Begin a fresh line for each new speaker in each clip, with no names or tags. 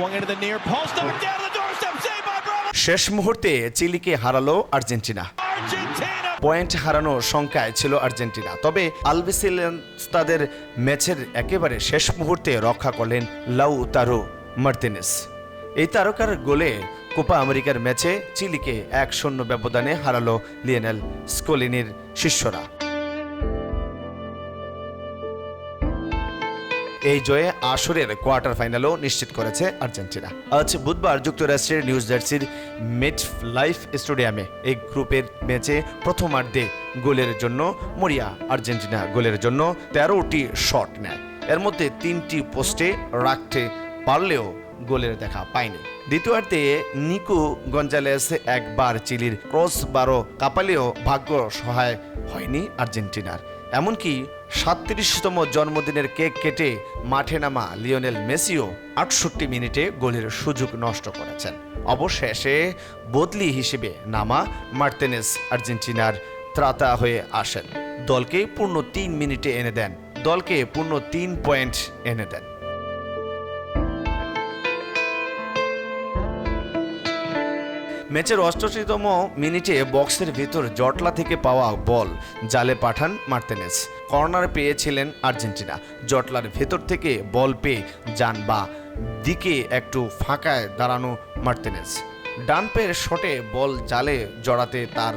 swung into the near post, knocked down to the doorstep, saved by Bravo.
শেষ মুহূর্তে চিলিকে হারালো Argentina. Point হারানো সংখ্যায় ছিল আর্জেন্টিনা। তবে আলবিসিলেন তাদের ম্যাচের একেবারে শেষ মুহূর্তে রক্ষা করলেন লাউ তারো মার্তিনেস। এই তারকার গোলে কোপা আমেরিকার ম্যাচে চিলিকে এক শূন্য ব্যবধানে হারালো লিওনেল স্কোলিনির শিষ্যরা। এই জয়ে আসরের কোয়ার্টার ফাইনালও নিশ্চিত করেছে আর্জেন্টিনা। আজ বুধবার যুক্তরাষ্ট্রের নিউজ জার্সির মেট লাইফ স্টেডিয়ামে এই গ্রুপের ম্যাচে প্রথমার্ধে গোলের জন্য মরিয়া, আর্জেন্টিনা গোলের জন্য তেরোটি শট নেয়। এর মধ্যে তিনটি পোস্টে রাখতে পারলেও গোলের দেখা পায়নি। দ্বিতীয়ার্ধে নিকো গঞ্জালেস একবার চিলির ক্রস বারো কাপালেও ভাগ্য সহায় হয়নি আর্জেন্টিনার। এমনকি সাতত্রিশতম জন্মদিনের কেক কেটে মাঠে নামা লিওনেল মেসিও আটষট্টি মিনিটে গোলের সুযোগ নষ্ট করেছেন। অবশেষে বদলি হিসেবে নামা মার্তেনেস আর্জেন্টিনার ত্রাতা হয়ে আসেন। দলকে পূর্ণ তিন মিনিটে এনে দেন। দলকে পূর্ণ তিন পয়েন্ট এনে দেন। ম্যাচের অষ্টআশিতম মিনিটে বক্সের ভিতর জটলা থেকে পাওয়া বল জালে পাঠান মার্তেনেস। কর্নার পেয়েছিলেন আর্জেন্টিনা। জটলার ভেতর থেকে বল পেয়ে যান বা দিকে একটু ফাঁকায় দাঁড়ানো মার্তেনেস। ডান পেয়ের শটে বল জালে জড়াতে তার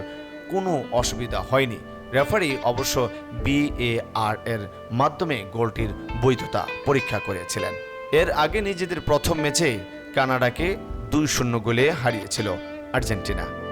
কোনো অসুবিধা হয়নি। রেফারি অবশ্য বিএআর এর মাধ্যমে গোলটির বৈধতা পরীক্ষা করেছিলেন। এর আগে নিজেদের প্রথম ম্যাচে কানাডাকে দুই শূন্য গোলে হারিয়েছিল। আর্জেন্টিনা